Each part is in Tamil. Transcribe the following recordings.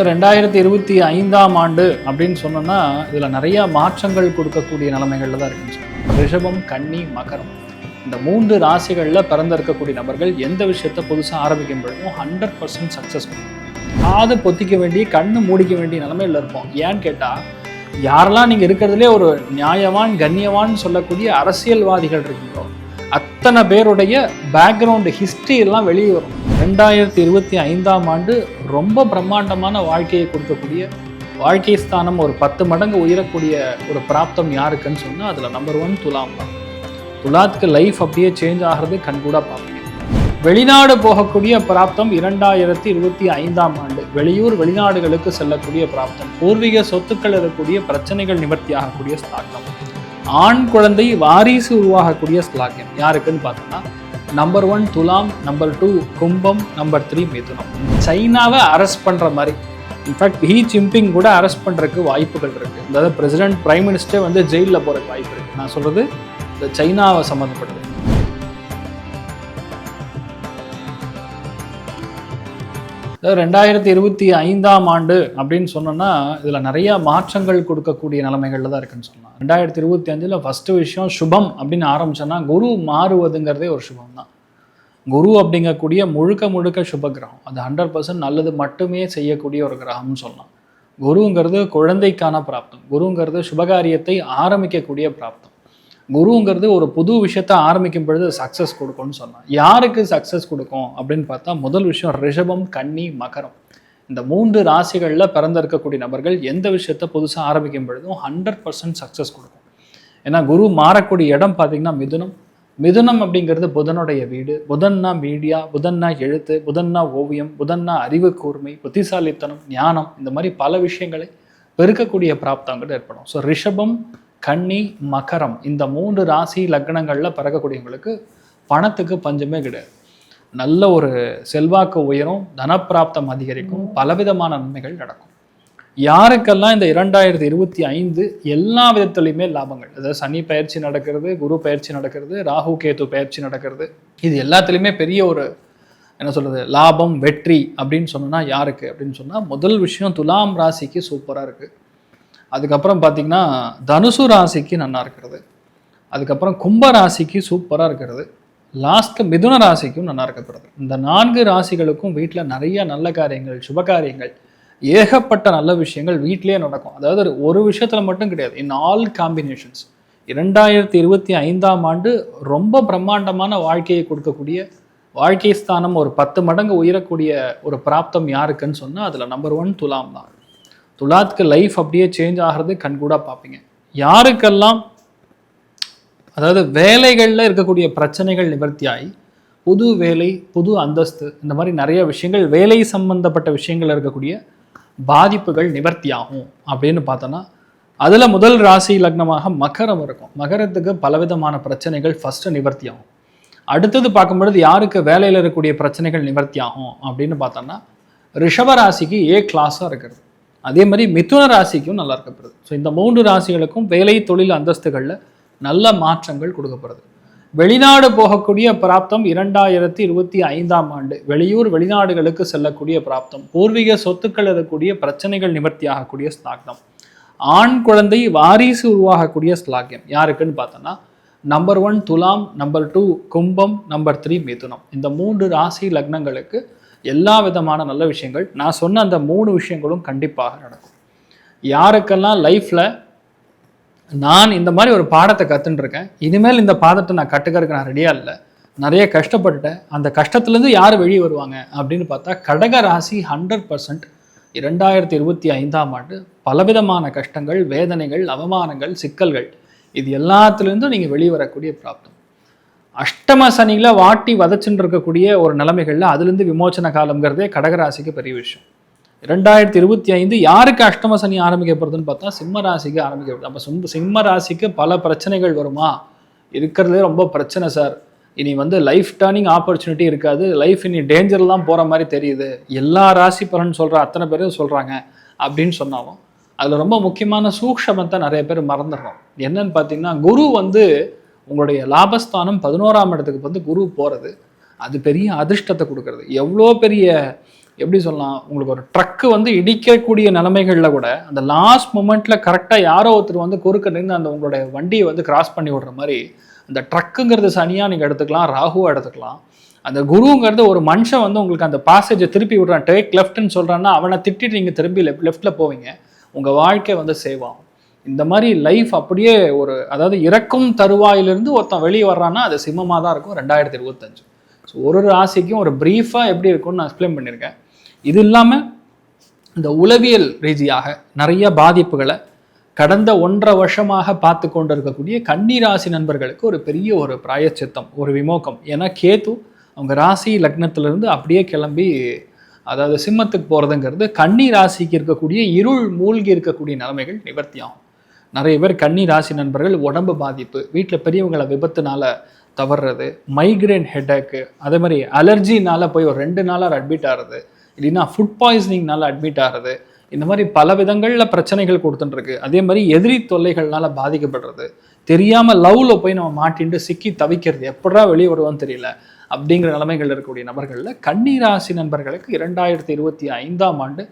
ரெண்டாயிரத்தி இருபத்தி ஐந்தாம் ஆண்டு அப்படின்னு சொன்னோம்னா இதில் நிறைய மாற்றங்கள் கொடுக்கக்கூடிய நிலைமைகளில் தான் இருக்குன்னு சொல்லணும் ரிஷபம் கன்னி மகரம். இந்த மூன்று ராசிகளில் பிறந்திருக்கக்கூடிய நபர்கள் எந்த விஷயத்த புதுசாக ஆரம்பிக்கும் பொழுதும் ஹண்ட்ரட் பர்சன்ட் சக்ஸஸ் காது பொத்திக்க வேண்டிய கண்ணு மூடிக்க வேண்டிய நிலைமையில் இருப்போம். ஏன்னு கேட்டால் யாரெல்லாம் நீங்கள் இருக்கிறதுலே ஒரு நியாயவான் கண்ணியவான் சொல்லக்கூடிய அரசியல்வாதிகள் இருக்கீங்களோ அத்தனை பேருடைய பேக்ரவுண்டு ஹிஸ்ட்ரி எல்லாம் வெளியே வரும். ரெண்டாயிரத்தி இருபத்தி ஐந்தாம் ஆண்டு ரொம்ப பிரம்மாண்டமான வாழ்க்கையை கொடுக்கக்கூடிய வாழ்க்கை ஸ்தானம் ஒரு பத்து மடங்கு உயரக்கூடிய ஒரு பிராப்தம் யாருக்குன்னு சொன்னால் அதில் நம்பர் ஒன் துலாம் தான். துலாத்துக்கு லைஃப் அப்படியே சேஞ்ச் ஆகிறது கண்கூட பார்ப்பீங்க. வெளிநாடு போகக்கூடிய பிராப்தம் இரண்டாயிரத்தி இருபத்தி ஐந்தாம் ஆண்டு. வெளியூர் வெளிநாடுகளுக்கு செல்லக்கூடிய பிராப்தம். பூர்வீக சொத்துக்கள் இருக்கக்கூடிய பிரச்சனைகள் நிவர்த்தி ஆகக்கூடிய ஆண் குழந்தை வாரிசு உருவாகக்கூடிய ஸ்லாக்கியம் யாருக்குன்னு பார்த்தோம்னா நம்பர் ஒன் துலாம் நம்பர் டூ கும்பம் நம்பர் த்ரீ மிதுனம். சைனாவை அரெஸ்ட் பண்ணுற மாதிரி. இன்ஃபேக்ட் ஹீ ஜிம்பிங் கூட அரெஸ்ட் பண்ணுறதுக்கு வாய்ப்புகள் இருக்குது அதாவது பிரசிடென்ட் பிரைம் மினிஸ்டர் வந்து ஜெயிலில் போகிறதுக்கு வாய்ப்பு இருக்குது நான் சொல்கிறது இந்த சைனாவை சம்மந்தப்பட்டது. ரெண்டாயிரத்தி இருபத்தி ஐந்தாம் ஆண்டு அப்படின்னு சொன்னோன்னா இதில் நிறைய மாற்றங்கள் கொடுக்கக்கூடிய நிலைமைகளில் தான் இருக்குன்னு சொல்லலாம். ரெண்டாயிரத்தி இருபத்தி அஞ்சில் ஃபஸ்ட்டு விஷயம் சுபம் அப்படின்னு ஆரம்பிச்சோன்னா குரு மாறுவதுங்கிறதே ஒரு சுபம் தான். குரு அப்படிங்கக்கூடிய முழுக்க முழுக்க சுப கிரகம் அது ஹண்ட்ரட் பர்சன்ட் நல்லது மட்டுமே செய்யக்கூடிய ஒரு கிரகம்னு சொல்லலாம். குருங்கிறது குழந்தைக்கான பிராப்தம். குருங்கிறது சுபகாரியத்தை ஆரம்பிக்கக்கூடிய பிராப்தம். குருங்கிறது ஒரு புது விஷயத்த ஆரம்பிக்கும் பொழுது சக்ஸஸ் கொடுக்கும்னு சொன்னான். யாருக்கு சக்ஸஸ் கொடுக்கும் அப்படின்னு பார்த்தா முதல் விஷயம் ரிஷபம் கன்னி மகரம். இந்த மூன்று ராசிகளில் பிறந்திருக்கக்கூடிய நபர்கள் எந்த விஷயத்த புதுசாக ஆரம்பிக்கும் பொழுதும் ஹண்ட்ரட் பர்சன்ட் சக்ஸஸ் கொடுக்கும். ஏன்னா குரு மாறக்கூடிய இடம் பார்த்தீங்கன்னா மிதுனம். மிதுனம் அப்படிங்கிறது புதனுடைய வீடு. புதன்னா மீடியா புதன்னா எழுத்து புதன்னா ஓவியம் புதன்னா அறிவு கூர்மை புத்திசாலித்தனம் ஞானம் இந்த மாதிரி பல விஷயங்களை பெருக்கக்கூடிய பிராப்தங்கள் ஏற்படும். ஸோ ரிஷபம் கன்னி மகரம் இந்த மூன்று ராசி லக்னங்களில் பிறக்கக்கூடியவங்களுக்கு பணத்துக்கு பஞ்சமே கிடையாது. நல்ல ஒரு செல்வாக்கு உயரும் தனப்பிராப்தம் அதிகரிக்கும் பலவிதமான நன்மைகள் நடக்கும். யாருக்கெல்லாம் இந்த இரண்டாயிரத்தி இருபத்தி ஐந்து எல்லா விதத்துலையுமே லாபங்கள் அதாவது சனி பயிற்சி நடக்கிறது குரு பயிற்சி நடக்கிறது ராகு கேது பயிற்சி நடக்கிறது இது எல்லாத்துலேயுமே பெரிய ஒரு என்ன சொல்கிறது லாபம் வெற்றி அப்படின்னு சொன்னோன்னா யாருக்கு அப்படின்னு சொன்னால் முதல் விஷயம் துலாம் ராசிக்கு சூப்பராக இருக்குது அதுக்கப்புறம் பார்த்தீங்கன்னா தனுசு ராசிக்கு நல்லா இருக்கிறது. அதுக்கப்புறம் கும்ப ராசிக்கு சூப்பராக இருக்கிறது. லாஸ்ட்டு மிதுன ராசிக்கும் நல்லா இருக்கப்படுது. இந்த நான்கு ராசிகளுக்கும் வீட்டில் நிறைய நல்ல காரியங்கள் சுப காரியங்கள் ஏகப்பட்ட நல்ல விஷயங்கள் வீட்டிலேயே நடக்கும். அதாவது ஒரு விஷயத்தில் மட்டும் கிடையாது. இன் ஆல் காம்பினேஷன்ஸ் இரண்டாயிரத்தி இருபத்தி ஐந்தாம் ஆண்டு ரொம்ப பிரம்மாண்டமான வாழ்க்கையை கொடுக்கக்கூடிய வாழ்க்கை ஸ்தானம் ஒரு பத்து மடங்கு உயரக்கூடிய ஒரு பிராப்தம் யாருக்குன்னு சொன்னால் அதில் நம்பர் ஒன் துலாம் தான். துலாத்துக்கு லைஃப் அப்படியே சேஞ்ச் ஆகிறது கண்கூட பார்ப்பீங்க. யாருக்கெல்லாம் அதாவது வேலைகளில் இருக்கக்கூடிய பிரச்சனைகள் நிவர்த்தியாகி புது வேலை புது அந்தஸ்து இந்த மாதிரி நிறைய விஷயங்கள் வேலை சம்பந்தப்பட்ட விஷயங்கள் இருக்கக்கூடிய பாதிப்புகள் நிவர்த்தியாகும் அப்படின்னு பார்த்தோன்னா அதில் முதல் ராசி லக்னமாக மகரம் இருக்கும். மகரத்துக்கு பலவிதமான பிரச்சனைகள் ஃபஸ்ட்டு நிவர்த்தி ஆகும் அடுத்தது பார்க்கும்பொழுது யாருக்கு வேலையில் இருக்கக்கூடிய பிரச்சனைகள் நிவர்த்தி ஆகும் அப்படின்னு பார்த்தோன்னா ரிஷபராசிக்கு ஏ கிளாஸாக இருக்கிறது. அதே மாதிரி மிதுன ராசிக்கும் நல்லா இருக்கப்படுது. ஸோ இந்த மூன்று ராசிகளுக்கும் வேலை தொழில் அந்தஸ்துகளில் நல்ல மாற்றங்கள் கொடுக்கப்படுது. வெளிநாடு போகக்கூடிய பிராப்தம் இரண்டாயிரத்தி இருபத்தி ஐந்தாம் ஆண்டு. வெளியூர் வெளிநாடுகளுக்கு செல்லக்கூடிய பிராப்தம். பூர்வீக சொத்துக்கள் இருக்கக்கூடிய பிரச்சனைகள் நிவர்த்தி ஆகக்கூடிய ஸ்லாக்னம் ஆண் குழந்தை வாரிசு உருவாகக்கூடிய ஸ்லாக்கியம் யாருக்குன்னு பார்த்தோன்னா நம்பர் ஒன் துலாம் நம்பர் டூ கும்பம் நம்பர் த்ரீ மிதுனம். இந்த மூன்று ராசி லக்னங்களுக்கு எல்லா விதமான நல்ல விஷயங்கள். நான் சொன்ன அந்த மூணு விஷயங்களும் கண்டிப்பாக நடக்கும். யாருக்கெல்லாம் லைஃப்பில் நான் இந்த மாதிரி ஒரு பாடத்தை கற்றுட்டுருக்கேன் இனிமேல் இந்த பாடத்தை நான் கற்றுக்கிறதுக்கு நான் ரெடியாக இல்லை. நிறைய கஷ்டப்பட்டுட்டேன். அந்த கஷ்டத்துலேருந்து யார் வெளியே வருவாங்க அப்படின்னு பார்த்தா கடக ராசி ஹண்ட்ரட் பர்சன்ட் இரண்டாயிரத்தி இருபத்தி ஐந்தாம் ஆண்டு பலவிதமான கஷ்டங்கள் வேதனைகள் அவமானங்கள் சிக்கல்கள். இது எல்லாத்துலேருந்தும் நீங்கள் வெளியே வரக்கூடிய பிராப்தம். அஷ்டம சனியில் வாட்டி வதச்சுன்னு இருக்கக்கூடிய ஒரு நிலைமைகளில் அதுலேருந்து விமோச்சன காலம்ங்கிறதே கடகராசிக்கு பெரிய விஷயம். ரெண்டாயிரத்தி இருபத்தி ஐந்து யாருக்கு அஷ்டம சனி ஆரம்பிக்கப்படுதுன்னு பார்த்தா சிம்ம ராசிக்கு ஆரம்பிக்கப்படுது அப்போ சிம்ம சிம்ம ராசிக்கு பல பிரச்சனைகள் வருமா? இருக்கிறதுலே ரொம்ப பிரச்சனை சார். இனி வந்து லைஃப் டேர்னிங் ஆப்பர்ச்சுனிட்டி இருக்காது. லைஃப் இனி டேஞ்சர்லாம் போகிற மாதிரி தெரியுது. எல்லா ராசி பலன் சொல்கிற அத்தனை பேரும் சொல்கிறாங்க அப்படின்னு சொன்னாலும் அதில் ரொம்ப முக்கியமான சூக்ஷமத்தை நிறைய பேர் மறந்துடுறோம். என்னன்னு பார்த்தீங்கன்னா குரு வந்து உங்களுடைய லாபஸ்தானம் பதினோராம் இடத்துக்கு வந்து குரு போகிறது அது பெரிய அதிர்ஷ்டத்தை கொடுக்கறது. எவ்வளோ பெரிய எப்படி சொல்லலாம் உங்களுக்கு ஒரு ட்ரக்கு வந்து இடிக்கக்கூடிய நிலைமைகளில் கூட அந்த லாஸ்ட் மூமெண்ட்டில் கரெக்டாக யாரோ ஒருத்தர் வந்து குறுக்க நின்று அந்த உங்களுடைய வண்டியை வந்து கிராஸ் பண்ணி விடுற மாதிரி அந்த ட்ரக்குங்கிறது சனியாக நீங்கள் எடுத்துக்கலாம் ராகுவாக எடுத்துக்கலாம். அந்த குருங்கிறது ஒரு மனுஷன் வந்து உங்களுக்கு அந்த பாசேஜை திருப்பி விடுறான். டேக் லெஃப்ட்னு சொல்கிறான்னா அவனை திட்டிட்டு நீங்கள் திரும்பி லெஃப்ட் லெஃப்ட்டில் போவீங்க. உங்கள் வாழ்க்கை வந்து சேவ் ஆகும். இந்த மாதிரி லைஃப் அப்படியே ஒரு அதாவது இறக்கும் தருவாயிலிருந்து ஒருத்தன் வெளியே வர்றான்னா அது சிம்மமாக தான் இருக்கும் ரெண்டாயிரத்தி இருபத்தஞ்சு. ஸோ ஒரு ஒரு ராசிக்கும் ஒரு ப்ரீஃபாக எப்படி இருக்கும்னு நான் எக்ஸ்பிளைன் பண்ணியிருக்கேன். இது இல்லாமல் இந்த உளவியல் ரீதியாக நிறைய பாதிப்புகளை கடந்த ஒன்றரை வருஷமாக பார்த்து கொண்டு இருக்கக்கூடிய கன்னிராசி நண்பர்களுக்கு ஒரு பெரிய ஒரு பிராயச்சித்தம் ஒரு விமோகம். ஏன்னா கேத்து அவங்க ராசி லக்னத்திலிருந்து அப்படியே கிளம்பி அதாவது சிம்மத்துக்கு போகிறதுங்கிறது கன்னி ராசிக்கு இருக்கக்கூடிய இருள் மூழ்கி இருக்கக்கூடிய நிலைமைகள் நிவர்த்தியாகும் நிறைய பேர் கன்னி ராசி நண்பர்கள் உடம்பு பாதிப்பு. வீட்டில் பெரியவங்களை விபத்துனால தவறுறது மைக்ரேன் ஹெட்டேக்கு அதே மாதிரி அலர்ஜினால போய் ஒரு ரெண்டு நாளாக அட்மிட் ஆகிறது இல்லைன்னா ஃபுட் பாய்சனிங்னால அட்மிட் ஆகிறது இந்த மாதிரி பல விதங்களில் பிரச்சனைகள் கொடுத்துட்டுருக்கு. அதே மாதிரி எதிரி தொல்லைகள்னால பாதிக்கப்படுறது. தெரியாமல் லவ்வில் போய் நம்ம மாட்டின்ட்டு சிக்கி தவிக்கிறது. எப்படா வெளியே வருவோன்னு தெரியல. அப்படிங்கிற நிலைமைகள் இருக்கக்கூடிய நபர்களில் கன்னிராசி நண்பர்களுக்கு இரண்டாயிரத்தி இருபத்தி ஐந்தாம் ஆண்டு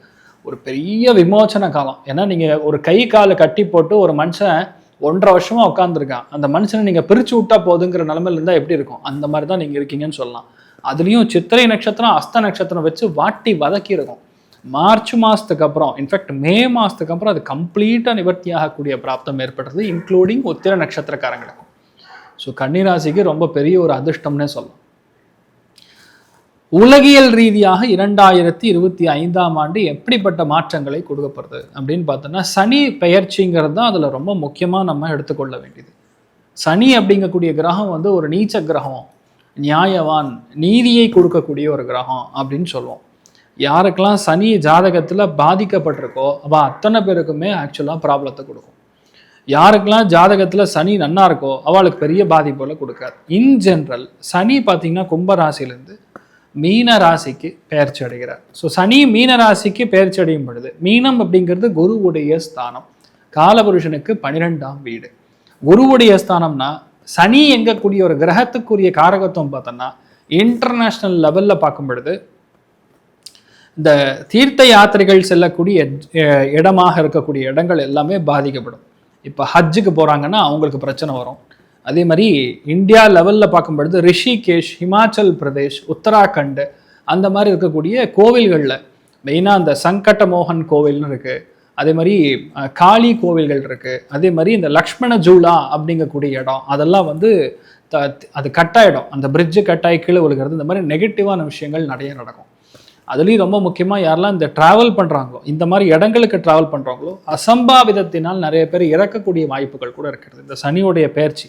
ஒரு பெரிய விமோச்சன காலம். ஏன்னா நீங்கள் ஒரு கை காலை கட்டி போட்டு ஒரு மனுஷன் ஒன்றரை வருஷமா உட்காந்துருக்கான் அந்த மனுஷனை நீங்கள் பிரித்து விட்டா போதுங்கிற நிலமையில இருந்தால் எப்படி இருக்கும்? அந்த மாதிரி தான் நீங்கள் இருக்கீங்கன்னு சொல்லலாம். அதுலேயும் சித்திரை நட்சத்திரம் அஸ்த நட்சத்திரம் வச்சு வாட்டி வதக்கி இருக்கும். மார்ச் மாதத்துக்கு அப்புறம் இன்ஃபேக்ட் மே மாதத்துக்கு அப்புறம் அது கம்ப்ளீட்டாக நிவர்த்தி ஆகக்கூடிய பிராப்தம் ஏற்படுறது இன்க்ளூடிங் உத்திர நட்சத்திரக்காரங்களுக்கும் ஸோ கன்னிராசிக்கு ரொம்ப பெரிய ஒரு அதிர்ஷ்டம்னே சொல்லலாம். உலகியல் ரீதியாக இரண்டாயிரத்தி இருபத்தி ஐந்தாம் ஆண்டு எப்படிப்பட்ட மாற்றங்களை கொடுக்கப்படுது அப்படின்னு பார்த்தோன்னா சனி பெயர்ச்சிங்கிறது தான் அதில் ரொம்ப முக்கியமாக நம்ம எடுத்துக்கொள்ள வேண்டியது. சனி அப்படிங்கக்கூடிய கிரகம் வந்து ஒரு நீச்ச கிரகம் நியாயவான் நீதியை கொடுக்கக்கூடிய ஒரு கிரகம் அப்படின்னு சொல்லுவோம். யாருக்கெல்லாம் சனி ஜாதகத்தில் பாதிக்கப்பட்டிருக்கோ அப்போ அத்தனை பேருக்குமே ஆக்சுவலாக ப்ராப்ளத்தை கொடுக்கும். யாருக்கெல்லாம் ஜாதகத்தில் சனி நன்னா இருக்கோ அவளுக்கு பெரிய பாதிப்புகளை கொடுக்காது. இன் ஜென்ரல் சனி பார்த்தீங்கன்னா கும்பராசிலேருந்து மீன ராசிக்கு பெயர்ச்சி அடைகிறார். ஸோ சனி மீன ராசிக்கு பெயர்ச்சி அடையும் பொழுது மீனம் அப்படிங்கிறது குருவுடைய ஸ்தானம். காலபுருஷனுக்கு பனிரெண்டாம் வீடு. குருவுடைய ஸ்தானம்னா சனி எங்கக்கூடிய ஒரு கிரகத்துக்குரிய காரகத்துவம் பார்த்தோன்னா இன்டர்நேஷ்னல் லெவலில் பார்க்கும் பொழுது இந்த தீர்த்த யாத்திரைகள் செல்லக்கூடிய இடமாக இருக்கக்கூடிய இடங்கள் எல்லாமே பாதிக்கப்படும். இப்போ ஹஜ்ஜுக்கு போகிறாங்கன்னா அவங்களுக்கு பிரச்சனை வரும். அதே மாதிரி இந்தியா லெவலில் பார்க்கும் பொழுது ரிஷிகேஷ் ஹிமாச்சல் பிரதேஷ் உத்தராகண்ட் அந்த மாதிரி இருக்கக்கூடிய கோவில்களில் மெயினாக அந்த சங்கட்ட மோகன் கோவில்னு இருக்குது அதே மாதிரி காளி கோவில்கள் இருக்குது அதே மாதிரி இந்த லக்ஷ்மண ஜூலா அப்படிங்கக்கூடிய இடம் அதெல்லாம் வந்து த அது கட்டாயிடும். அந்த பிரிட்ஜு கட்டாயி கீழே விழுகிறது இந்த மாதிரி நெகட்டிவான விஷயங்கள் நிறைய நடக்கும். அதுலேயும் ரொம்ப முக்கியமாக யாரெல்லாம் இந்த ட்ராவல் பண்ணுறாங்களோ இந்த மாதிரி இடங்களுக்கு ட்ராவல் பண்ணுறாங்களோ அசம்பாவிதத்தினால் நிறைய பேர் இறக்கக்கூடிய வாய்ப்புகள் கூட இருக்கிறது. இந்த சனியோடைய பயிற்சி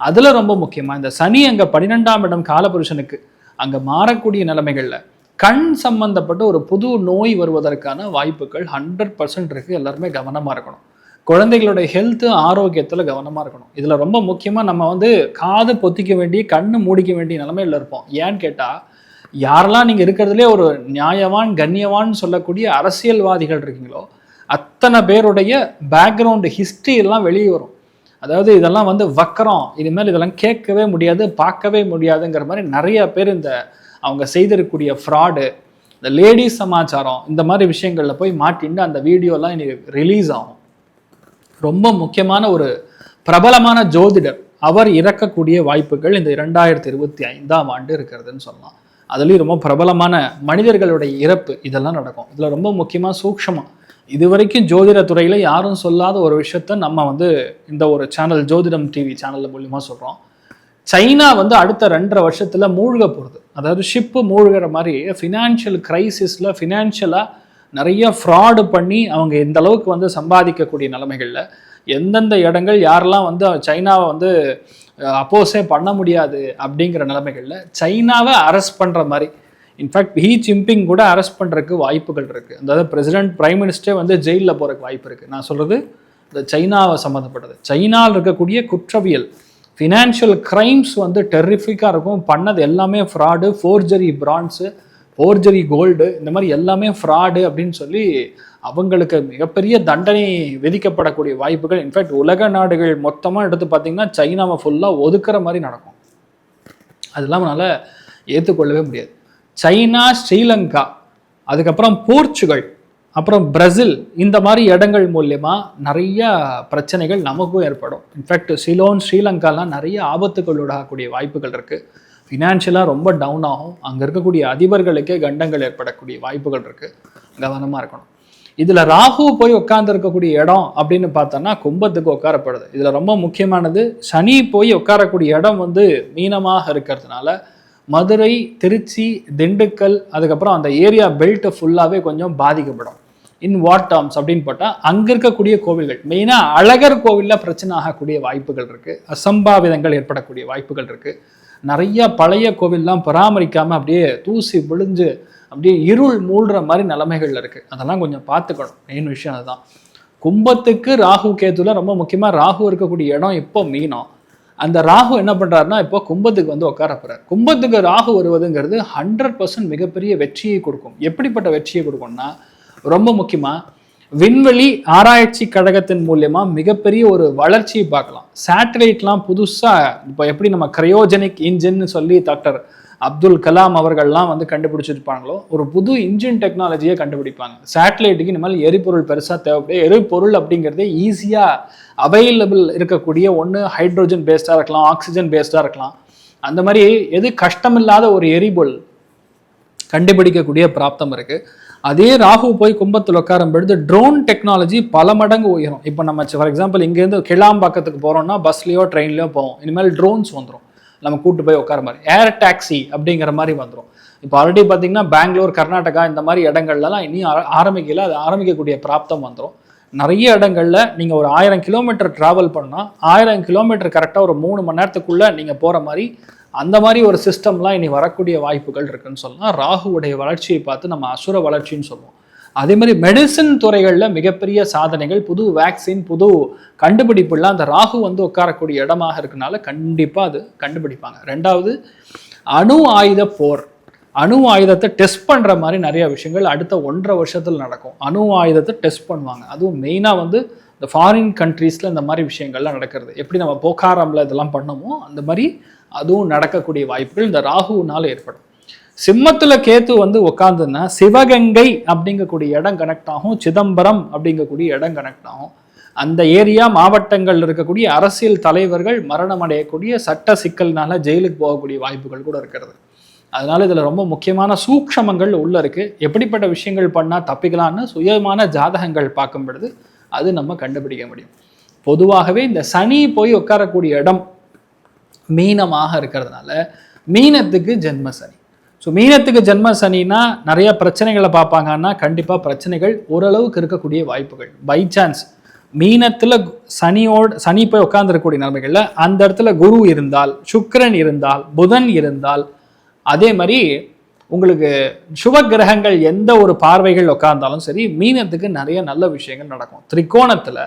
அதில் ரொம்ப முக்கியமாக இந்த சனி அங்கே பன்னிரெண்டாம் இடம் காலபுருஷனுக்கு அங்கே மாறக்கூடிய நிலைமைகளில் கண் சம்பந்தப்பட்ட ஒரு புது நோய் வருவதற்கான வாய்ப்புகள் ஹண்ட்ரட் பர்சன்ட் இருக்குது எல்லாருமே கவனமாக இருக்கணும். குழந்தைகளுடைய ஹெல்த்து ஆரோக்கியத்தில் கவனமாக இருக்கணும். இதில் ரொம்ப முக்கியமாக நம்ம வந்து காது பொத்திக்க வேண்டிய கண்ணு மூடிக்க வேண்டிய நிலைமையில் இருப்போம். ஏன்னு கேட்டால் யாரெல்லாம் நீங்கள் இருக்கிறதுலே ஒரு நியாயவான் கண்ணியவான் சொல்லக்கூடிய அரசியல்வாதிகள் இருக்கீங்களோ அத்தனை பேருடைய பேக்ரவுண்டு ஹிஸ்ட்ரி எல்லாம் வெளியே வரும். அதாவது இதெல்லாம் வந்து வக்கரம். இதுமாதிரி இதெல்லாம் கேட்கவே முடியாது பார்க்கவே முடியாதுங்கிற மாதிரி நிறைய பேர் இந்த அவங்க செய்திருக்கக்கூடிய ஃப்ராடு இந்த லேடிஸ் சமாச்சாரம் இந்த மாதிரி விஷயங்களில் போய் மாட்டின்னு அந்த வீடியோலாம் இன்னைக்கு ரிலீஸ் ஆகும். ரொம்ப முக்கியமான ஒரு பிரபலமான ஜோதிடர். அவர் இறக்கக்கூடிய வாய்ப்புகள் இந்த இரண்டாயிரத்தி இருபத்தி ஐந்தாம் ஆண்டு இருக்கிறதுன்னு சொல்லலாம். அதுலேயும் ரொம்ப பிரபலமான மனிதர்களுடைய இறப்பு இதெல்லாம் நடக்கும். இதில் ரொம்ப முக்கியமாக சூக்ஷமாக இது வரைக்கும் ஜோதிட துறையில் யாரும் சொல்லாத ஒரு விஷயத்த நம்ம வந்து இந்த ஒரு சேனல் ஜோதிடம் டிவி சேனல் மூலியமாக சொல்கிறோம் சைனா வந்து அடுத்த ரெண்டரை வருஷத்தில் மூழ்க போகிறது அதாவது ஷிப்பு மூழ்கிற மாதிரி ஃபினான்ஷியல் கிரைசிஸில் ஃபினான்ஷியலாக நிறைய ஃப்ராடு பண்ணி அவங்க எந்த அளவுக்கு வந்து சம்பாதிக்கக்கூடிய நிலைமைகளில் எந்தெந்த இடங்கள் யாரெல்லாம் வந்து சைனாவை வந்து அப்போஸே பண்ண முடியாது அப்படிங்கிற நிலைமைகளில் சைனாவை அரெஸ்ட் பண்ணுற மாதிரி இன்ஃபேக்ட் ஹீ ஜிம்பிங் கூட அரெஸ்ட் பண்ணுறதுக்கு வாய்ப்புகள் இருக்குது அதாவது பிரசிடென்ட் பிரைம் மினிஸ்டரே வந்து ஜெயிலில் போகிறதுக்கு வாய்ப்பு இருக்குது நான் சொல்கிறது இந்த சைனாவை சம்மந்தப்பட்டது சைனாவில் இருக்கக்கூடிய குற்றவியல் ஃபினான்ஷியல் கிரைம்ஸ் வந்து டெரிஃபிக்காக இருக்கும். பண்ணது எல்லாமே ஃப்ராடு ஃபோர்ஜரி பிரான்ஸு ஃபோர்ஜரி கோல்டு இந்த மாதிரி எல்லாமே ஃப்ராடு அப்படின்னு சொல்லி அவங்களுக்கு மிகப்பெரிய தண்டனை விதிக்கப்படக்கூடிய வாய்ப்புகள். இன்ஃபேக்ட் உலக நாடுகள் மொத்தமாக எடுத்து பார்த்தீங்கன்னா சைனாவை ஃபுல்லாக ஒதுக்குற மாதிரி நடக்கும். அதெல்லாம் இல்லாமல் ஏற்றுக்கொள்ளவே முடியாது. சைனா ஸ்ரீலங்கா அதுக்கப்புறம் போர்ச்சுகல் அப்புறம் பிரசில் இந்த மாதிரி இடங்கள் மூலயமா நிறைய பிரச்சனைகள் நமக்கும் ஏற்படும். இன்ஃபேக்ட் சிலோன் ஸ்ரீலங்காலாம் நிறைய ஆபத்துகளோடக்கூடிய வாய்ப்புகள் இருக்குது ஃபினான்ஷியலாக ரொம்ப டவுன் ஆகும். அங்கே இருக்கக்கூடிய அதிபர்களுக்கே கண்டங்கள் ஏற்படக்கூடிய வாய்ப்புகள் இருக்குது கவனமாக இருக்கணும். இதில் ராகு போய் உட்கார்ந்துருக்கக்கூடிய இடம் அப்படின்னு பார்த்தோன்னா கும்பத்துக்கு உட்காரப்படுது. இதில் ரொம்ப முக்கியமானது சனி போய் உட்காரக்கூடிய இடம் வந்து மீனமாக இருக்கிறதுனால மதுரை திருச்சி திண்டுக்கல் அதுக்கப்புறம் அந்த ஏரியா பெல்ட் ஃபுல்லாகவே கொஞ்சம் பாதிக்கப்படும். இன் வாட் டேர்ம்ஸ் அப்படின்னு போட்டால் அங்கே இருக்கக்கூடிய கோவில்கள் மெயினாக அழகர் கோவிலில் பிரச்சனை ஆகக்கூடிய வாய்ப்புகள் இருக்குது அசம்பாவிதங்கள் ஏற்படக்கூடிய வாய்ப்புகள் இருக்குது நிறைய பழைய கோவில்லாம் பராமரிக்காமல் அப்படியே தூசி விழுந்து அப்படியே இருள் மூழ்கிற மாதிரி நிலைமைகள் இருக்குது அதெல்லாம் கொஞ்சம் பார்த்துக்கணும். மெயின் விஷயம் அதுதான். கும்பத்துக்கு ராகு கேதுல ரொம்ப முக்கியமாக ராகு இருக்கக்கூடிய இடம் இப்போ மீனம்? அந்த ராகு என்ன பண்ணுறாருன்னா இப்போ கும்பத்துக்கு வந்து உட்கார கும்பத்துக்கு ராகு வருவதுங்கிறது ஹண்ட்ரட் பர்சன்ட் மிகப்பெரிய வெற்றியை கொடுக்கும். எப்படிப்பட்ட வெற்றியை கொடுக்கும்னா ரொம்ப முக்கியமா விண்வெளி ஆராய்ச்சி கழகத்தின் மூலயமா மிகப்பெரிய ஒரு வளர்ச்சியை பார்க்கலாம். சேட்டலைட்லாம் புதுசாக இப்போ எப்படி நம்ம கிரையோஜெனிக் இன்ஜின்னு சொல்லி டாக்டர் அப்துல் கலாம் அவர்கள்லாம் வந்து கண்டுபிடிச்சிருப்பாங்களோ ஒரு புது இன்ஜின் டெக்னாலஜியை கண்டுபிடிப்பாங்க. சேட்டலைட்டுக்கு இந்த மாதிரி எரிபொருள் பெருசாக தேவைப்படும் எரிபொருள் அப்படிங்கிறதே ஈஸியாக அவைலபிள் இருக்கக்கூடிய ஒன்று ஹைட்ரோஜன் பேஸ்டாக இருக்கலாம் ஆக்சிஜன் பேஸ்டாக இருக்கலாம். அந்த மாதிரி எது கஷ்டமில்லாத ஒரு எரிபொருள் கண்டுபிடிக்கக்கூடிய பிராப்தம் இருக்குது அதே ராகு போய் கும்பத்தில் உட்காரும் பொழுது ட்ரோன் டெக்னாலஜி பல மடங்கு உயரும். இப்போ நம்ம ஃபார் எக்ஸாம்பிள் இங்கேருந்து கிளாம்பாக்கத்துக்கு போகிறோம்னா பஸ்லேயோ ட்ரெயின்லேயோ போவோம். இனிமேல் ட்ரோன்ஸ் வந்துடும் நம்ம கூட்டு போய் உட்கார மாதிரி. ஏர் டாக்ஸி அப்படிங்கிற மாதிரி வந்துடும் இப்போ ஆல்ரெடி பார்த்தீங்கன்னா பெங்களூர் கர்நாடகா இந்த மாதிரி இடங்கள்லாம் இனியும் ஆரம்பிக்கல. அது ஆரம்பிக்கக்கூடிய பிராப்தம் வந்துடும் நிறைய இடங்களில் நீங்கள் ஒரு ஆயிரம் கிலோமீட்டர் ட்ராவல் பண்ணால் ஆயிரம் கிலோமீட்டர் கரெக்டாக ஒரு மூணு மணி நேரத்துக்குள்ளே நீங்கள் போகிற மாதிரி அந்த மாதிரி ஒரு சிஸ்டம்லாம் இனி வரக்கூடிய வாய்ப்புகள் இருக்குன்னு சொல்லலாம். ராகுவுடைய வளர்ச்சியை பார்த்து நம்ம அசுர வளர்ச்சின்னு சொல்லுவோம். அதே மாதிரி மெடிசின் துறைகளில் மிகப்பெரிய சாதனைகள் புது வேக்சின் புது கண்டுபிடிப்புலாம் அந்த ராகு வந்து உட்காரக்கூடிய இடமாக இருக்கனால கண்டிப்பாக அது கண்டுபிடிப்பாங்க. ரெண்டாவது அணு ஆயுத போர். அணு ஆயுதத்தை டெஸ்ட் பண்ணுற மாதிரி நிறைய விஷயங்கள் அடுத்த ஒன்றரை வருஷத்தில் நடக்கும். அணு ஆயுதத்தை டெஸ்ட் பண்ணுவாங்க. அதுவும் மெயினாக வந்து இந்த ஃபாரின் கண்ட்ரீஸில் இந்த மாதிரி விஷயங்கள்லாம் நடக்கிறது. எப்படி நம்ம போக்காரம்ல இதெல்லாம் பண்ணோமோ அந்த மாதிரி அதுவும் நடக்கக்கூடிய வாய்ப்புகள் இந்த ராகுனால ஏற்படும். சிம்மத்தில் கேத்து வந்து உட்காந்துன்னா சிவகங்கை அப்படிங்கக்கூடிய இடம் கனெக்ட் ஆகும் சிதம்பரம் அப்படிங்கக்கூடிய இடம் கனெக்ட் ஆகும். அந்த ஏரியா மாவட்டங்கள் இருக்கக்கூடிய அரசியல் தலைவர்கள் மரணம் அடையக்கூடிய சட்ட சிக்கல்னால ஜெயிலுக்கு போகக்கூடிய வாய்ப்புகள் கூட இருக்கிறது. அதனால இதில் ரொம்ப முக்கியமான சூக்ஷமங்கள் உள்ள இருக்கு. எப்படிப்பட்ட விஷயங்கள் பண்ணால் தப்பிக்கலாம்னு சுயமான ஜாதகங்கள் பார்க்கும் பொழுது அது நம்ம கண்டுபிடிக்க முடியும். பொதுவாகவே இந்த சனி போய் உட்காரக்கூடிய இடம் மீனமாக இருக்கிறதுனால மீனத்துக்கு ஜென்ம சனி. ஸோ மீனத்துக்கு ஜென்ம சனினா நிறைய பிரச்சனைகளை பார்ப்பாங்கன்னா கண்டிப்பாக பிரச்சனைகள் ஓரளவுக்கு இருக்கக்கூடிய வாய்ப்புகள். பை சான்ஸ் மீனத்தில் சனியோடு சனி போய் உட்காந்துருக்கக்கூடிய நிலைமைகளில் அந்த இடத்துல குரு இருந்தால் சுக்கரன் இருந்தால் புதன் இருந்தால் அதே மாதிரி உங்களுக்கு சுப கிரகங்கள் எந்த ஒரு பார்வைகள் உட்கார்ந்தாலும் சரி மீனத்துக்கு நிறைய நல்ல விஷயங்கள் நடக்கும். திரிகோணத்தில்